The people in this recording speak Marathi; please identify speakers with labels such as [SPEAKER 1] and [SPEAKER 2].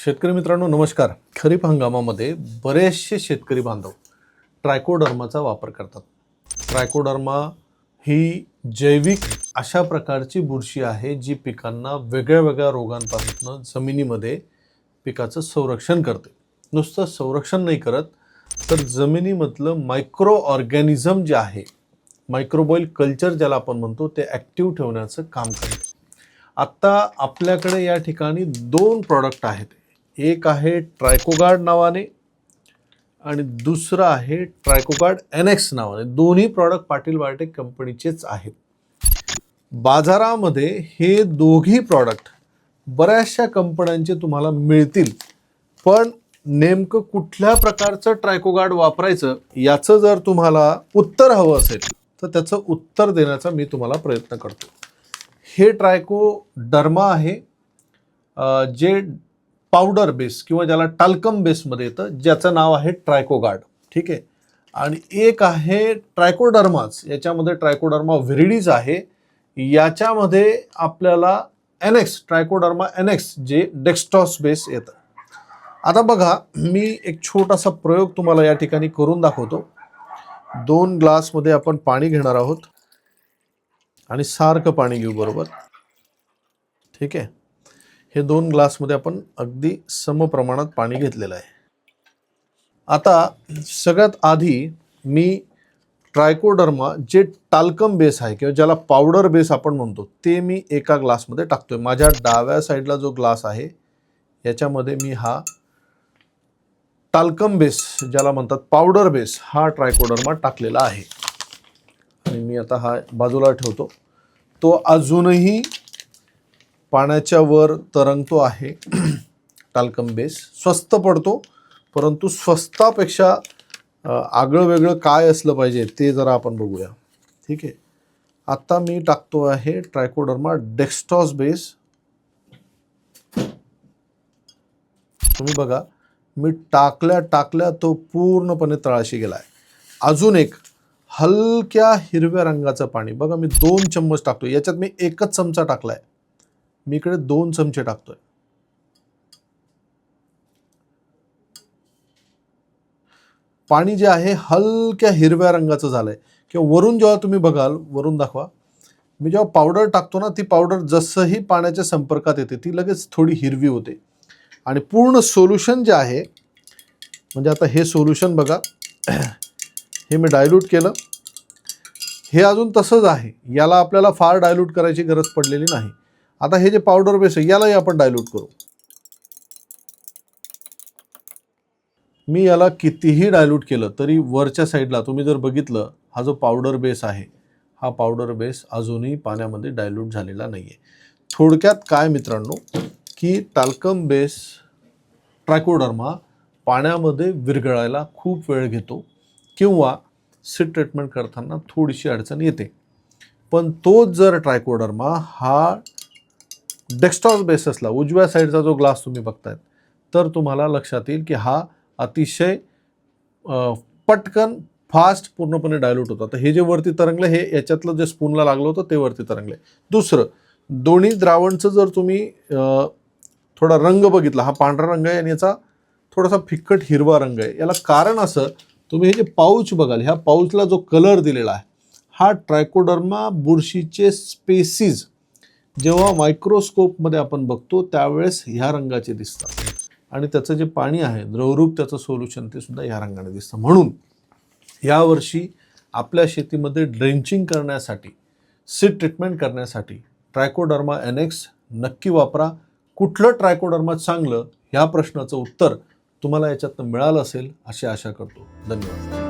[SPEAKER 1] शेतकरी मित्रांनो नमस्कार. खरीप हंगामामध्ये बरेचसे शेतकरी बांधव ट्रायकोडर्माचा वापर करतात. ट्रायकोडर्मा ही जैविक अशा प्रकारची बुरशी आहे जी पिकांना वेगळ्या वेगळ्या रोगांपासून जमिनीमध्ये पिकाचं संरक्षण करते. नुसतं संरक्षण नाही करत तर जमिनीमधलं मायक्रो ऑर्गॅनिझम जे आहे मायक्रोबॉईल कल्चर ज्याला आपण म्हणतो ते ॲक्टिव्ह ठेवण्याचं काम करते. आत्ता आपल्याकडे या ठिकाणी दोन प्रॉडक्ट आहेत. एक आहे ट्रायकोगार्ड नावाने आणि दुसरं आहे ट्रायकोगार्ड एन एक्स नावाने. दोन्ही प्रॉडक्ट पाटील बायोटेक कंपनीचेच आहेत. बाजारामध्ये हे दोघी प्रॉडक्ट बऱ्याचशा कंपन्यांचे तुम्हाला मिळतील. पण नेमकं कुठल्या प्रकारचं ट्रायकोगार्ड वापरायचं याचं जर तुम्हाला उत्तर हवं असेल तर त्याचं उत्तर देण्याचा मी तुम्हाला प्रयत्न करतो. हे ट्रायको डर्मा आहे जे पावडर बेस किंवा ज्याला टाल्कम बेसमध्ये येतं ज्याचं नाव आहे ट्रायकोगार्ड. ठीक आहे? आणि एक आहे ट्रायकोडर्माच याच्यामध्ये ट्रायकोडर्मा व्हिरिडीज आहे. याच्यामध्ये आपल्याला N X Trichoderma N X J dextrose base येतं. आता बघा मी एक छोटासा प्रयोग तुम्हाला या ठिकाणी करून दाखवतो. दोन ग्लासमध्ये आपण पाणी घेणार आहोत. आणि सारखं पाणी घेऊ बरोबर. ठीक आहे? हे दोन ग्लासमध्ये आपण अगदी सम प्रमाणात पाणी घेतलेलं आहे. आता सगळ्यात आधी मी ट्रायकोडर्मा जे टाल्कम बेस आहे किंवा ज्याला पावडर बेस आपण म्हणतो ते मी एका ग्लासमध्ये टाकतोय. माझ्या डाव्या साईडला जो ग्लास आहे याच्यामध्ये मी हा टाल्कम बेस ज्याला म्हणतात पावडर बेस हा ट्रायकोडर्मा टाकलेला आहे. आणि मी आता हा बाजूला ठेवतो. तो अजूनही पाण्याच्या वर तरंगतो आहे. Talcum base. स्वस्त पडतो परंतु स्वस्तापेक्षा आगळं वेगळं काय असलं पाहिजे ते जरा आपण बघूया. ठीक आहे? आत्ता मी टाकतो आहे ट्रायकोडर्मा डेक्स्टॉस बेस. तुम्ही बघा मी टाकल्या टाकल्या तो पूर्णपणे तळाशी गेला आहे अजून एक हलक्या हिरव्या रंगाचं पाणी. बघा मी दोन चम्मच टाकतो याच्यात मी एकच चमचा टाकला आहे मी इकडे दोन चमचे टाकतोय. पाणी जे आहे हलक्या हिरव्या रंगाचं झालंय. किंवा वरून जेव्हा तुम्ही बघाल वरून दाखवा. मी जेव्हा पावडर टाकतो ना ती पावडर जसंही पाण्याच्या संपर्कात येते ती लगेच थोडी हिरवी होते. आणि पूर्ण सोल्युशन जे आहे म्हणजे आता हे सोल्युशन बघा. हे मी डायल्यूट केलं. हे अजून तसंच आहे. याला आपल्याला फार डायल्यूट करायची गरज पडलेली नाही. आता हे जे पावडर बेस आहे यालाही आपण डायल्यूट करू. मी याला कितीही डायल्यूट केलं तरी वरच्या साईडला तुम्ही जर बघितलं हा जो पावडर बेस आहे हा पावडर बेस अजूनही पाण्यामध्ये डायल्यूट झालेला नाही आहे थोडक्यात काय मित्रांनो की टाल्कम बेस ट्रॅकोडर्मा पाण्यामध्ये विरघळायला खूप वेळ घेतो किंवा सीट ट्रीटमेंट करताना थोडीशी अडचण येते. पण तोच जर ट्रायकोडर्मा हा डेस्कटॉप बेसिसला उजव्या साईडचा जो ग्लास तुम्ही बघतायत तर तुम्हाला लक्षात येईल की हा अतिशय पटकन फास्ट पूर्णपणे डायल्यूट होतं. तर हे जे वरती तरंगलं हे याच्यातलं जे स्पूनला लागलं होतं ते वरती तरंगले. दुसरं दोन्ही द्रावणचं जर तुम्ही थोडा रंग बघितला हा पांढरा रंग आहे आणि याचा थोडासा फिक्कट हिरवा रंग आहे. याला कारण असं तुम्ही हे जे पाऊच बघाल ह्या पाऊचला जो कलर दिलेला आहे हा ट्रायकोडर्मा बुरशीचे स्पेसीज जेव्हा मायक्रोस्कोपमध्ये आपण बघतो त्यावेळेस ह्या रंगाचे दिसतात. आणि त्याचं जे पाणी आहे द्रवरूप त्याचं सोल्युशन ते सुद्धा ह्या रंगाने दिसतं. म्हणून यावर्षी आपल्या शेतीमध्ये ड्रेंचिंग करण्यासाठी सीड ट्रीटमेंट करण्यासाठी ट्रायकोडर्मा एन एक्स नक्की वापरा. कुठलं ट्रायकोडर्मा चांगलं ह्या प्रश्नाचं उत्तर तुम्हाला याच्यातनं मिळालं असेल अशी आशा करतो. धन्यवाद.